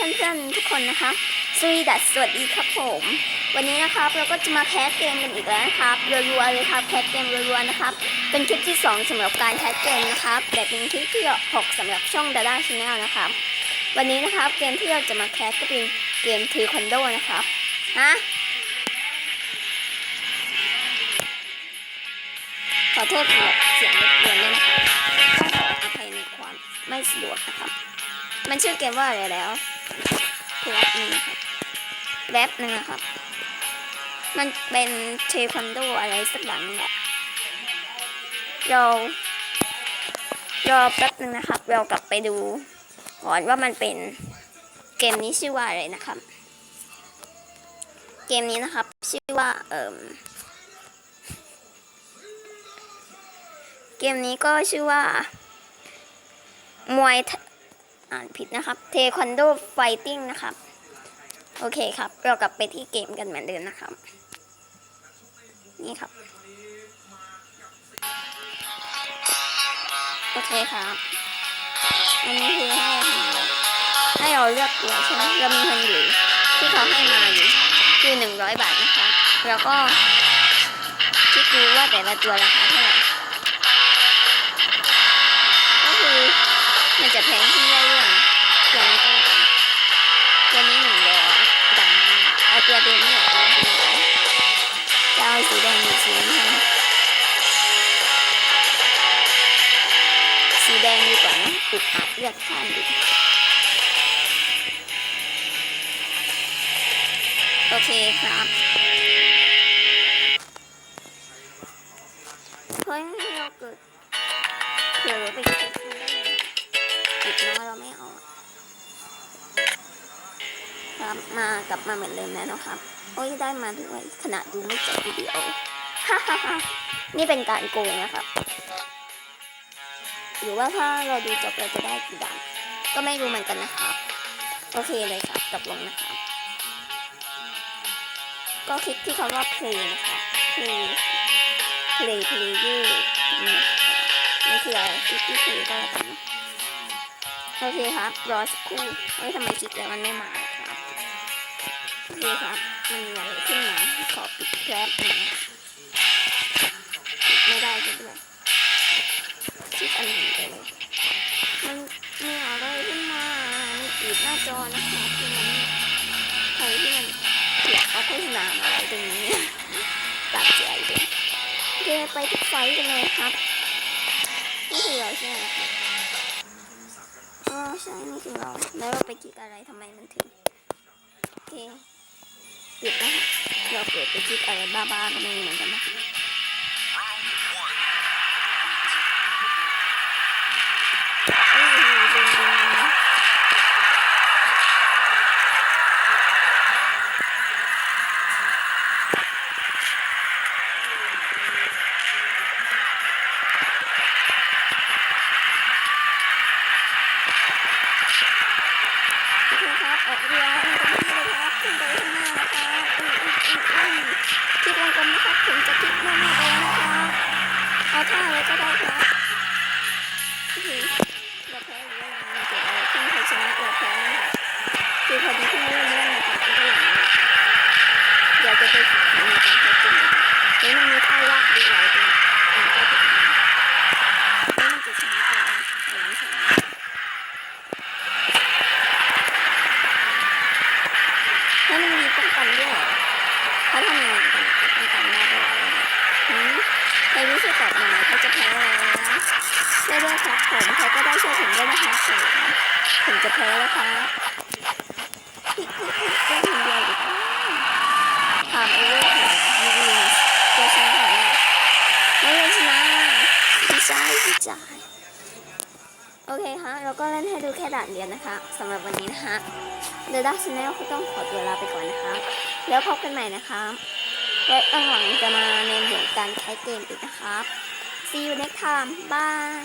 พื่อนๆทุกคนนะคะสวีดัสสวัสดีครับผม วันนี้นะครับเราก็จะมาแคสเกมกันอีกแล้วนะครับรัวๆเลยครับแคสเกมรัวๆนะครับ เป็นคลิปที่ 2สำหรับการแคสเกมนะครับแต่เป็นคลิปที่6สำหรับช่องดาด้าชาแนลนะครับ วันนี้นะครับเกมที่เราจะมาแคสก็เป็นเกมเทควันโดนะครับฮะขอโทษสำหรับเสียงรบกวนด้วยนะครับขออภัยในความไม่สะดวกนะครับ มันชื่อเกมว่าอะไรแล้ว แป๊บนึงครับแป๊บนึงนะครับ มันเป็นเทควันโดอะไรสักอย่างนี่แหละเรารอแป๊บนึงนะครับเรากลับไปดูก่อนว่ามันเป็นเกมนี้ชื่อว่าอะไรนะครับ เกมนี้นะครับ ชื่อว่าเอ่มเกมนี้ก็ชื่อว่ามวย อ่านผิดนะครับเทควันโดไฟติ้งนะครับ โอเคครับ เรากลับไปที่เกมกันเหมือนเดิมนะครับ นี่ครับ โอเคครับอันนี้คือให้ให้เราเลือกตัวใช่ไหมเรามีเงินอยู่ที่เขาให้มาอยู่คือหนึ่งร้อยบาทนะคะ แล้วก็คิดดูว่าแต่ละตัวราคา สีแดงหรือสีน้ำเงินสีแดงดีกว่านะอุกอัดเลือกข้ามดีโอเคครับเฮ้ยเราเกิดเผลอไปคลิกดูได้ไงปิดนะเราไม่เอา ครับมากลับมาเหมือนเดิมแล้วนะครับ โอ้ยได้มาด้วยขณะดูไม่จบวิดีโอฮ่าฮ่าฮ่านี่เป็นการโกงนะครับ หรือว่าถ้าเราดูจบเราจะได้กี่ดาวก็ไม่รู้เหมือนกันนะครับ โอเคเลยครับกลับลงนะครับ ก็คลิกที่คำว่า play นะครับ play play player นี่คืออะไรคลิกที่ play ก็แล้วกันนะโอเคครับ รอสักครู่เฮ้ยทำไมคลิกแล้วมันไม่มาล่ะครับ โอคครับ มันมีอะไรขึ้นมาขอปิดแคปหน่อยนะปิดไม่ได้ก็ด้วยคลิกอันนี้ไปเลยมันมีอะไรขึ้นมามีปิดหน้าจอนะคะที่มันใครที่มันเขียนเอาโฆษณามาอะไรตรงนี้ตัดใจเลยโอเคไปที่ไฟกันเลยครับนี่คือเราใช่ไหมครับอ๋อใช่นี่คือเราแล้วเราไปคลิกอะไรทำไมมันถึงโอเค ปิดนะคะเราเปิดไปคลิกอะไรบ้าๆก็ไม่เหมือนกันนะเอ้ยลืมลืมลืมโอเคครับออกเรือ เอาท่าอะไรก็ได้ครับอื้อหือเราแพ้หรือว่ายังไงเกิดอะไรขึ้นใครชนะเราแพ้นะคะคือพอดีที่เรื่องนี้นะครับมันก็อย่างนี้อยากจะไปฝึกฝนในการแข่งขันนะครับเฮ้ยมันมีท่ายากดีหลายตัว ผมด้วยนะครับผมผมจะแพ้แล้วครับพี่พี่พี่ได้ทีเดียวอยู่แล้วถามโอเวอร์ค่ะยูวีตัวชนะค่ะไม่ได้ชนะดีใจดีใจโอเคฮะเราก็เล่นให้ดูแค่ด่านเดียวนะคะสำหรับวันนี้นะคะเดอะดัชแนลก็ต้องขอตัวลาไปก่อนนะคะ แล้วพบกันใหม่นะคะและข้างหลังจะมาในเรื่องการใช้เกมอีกนะครับ See you next time bye